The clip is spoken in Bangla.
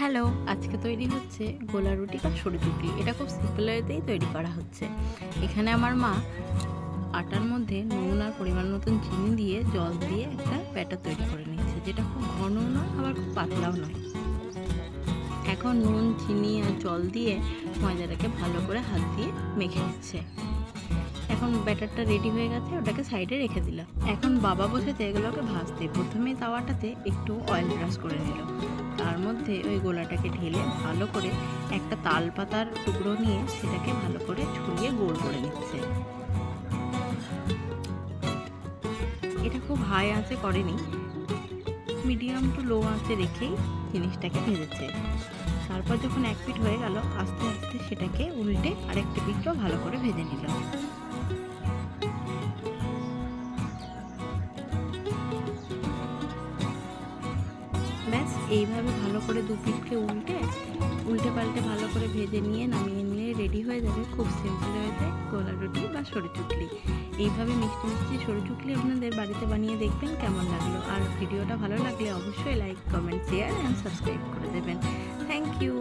হ্যালো, আজকে তৈরি হচ্ছে গোলা রুটি বা সরু চুকলি এটা খুব সিম্পল ওয়েতেই তৈরি করা হচ্ছে। এখানে আমার মা আটার মধ্যে নুন আর পরিমাণ মতন চিনি দিয়ে জল দিয়ে একটা ব্যাটার তৈরি করে নিচ্ছে যেটা খুব ঘন নয়, আবার খুব পাতলাও নয়। এখন নুন, চিনি আর জল দিয়ে ময়দাটাকে ভালো করে হাত দিয়ে মেখে নিচ্ছে। এখন ব্যাটারটা রেডি হয়ে গেছে, ওটাকে সাইডে রেখে দিলাম। এখন বাবা বসেছে এগুলোকে ভাজতে, প্রথমে তাওয়াটাতে একটু অয়েল ব্রাশ করে নিল। মধ্যে ওই গোলাটাকে ঢেলে ভালো করে একটা তাল পাতার টুকরো নিয়ে সেটাকে ভালো করে ছড়িয়ে গোল করে নিচ্ছে। এটা খুব হাই আঁচে করেনি, মিডিয়াম টু লো আঁচে রেখেই জিনিসটাকে ভেজেছে। তারপর যখন এক পিঠ হয়ে গেল, আস্তে আস্তে সেটাকে উল্টে আরেকটা পিঠও ভালো করে ভেজে নিল। ব্যাস, এইভাবে ভালো করে দু পিঠকে উল্টে উল্টে পাল্টে ভালো করে ভেজে নিয়ে নামিয়ে নিয়ে রেডি হয়ে যাবে খুব সিম্পল হয়ে যায় গোলা রুটি বা সরু চুকলি এইভাবে মিষ্টি মিষ্টি সরু চুকলি আপনাদের বাড়িতে বানিয়ে দেখবেন কেমন লাগল। আর ভিডিওটা ভালো লাগলে অবশ্যই like comment share and subscribe করে দেবেন। Thank you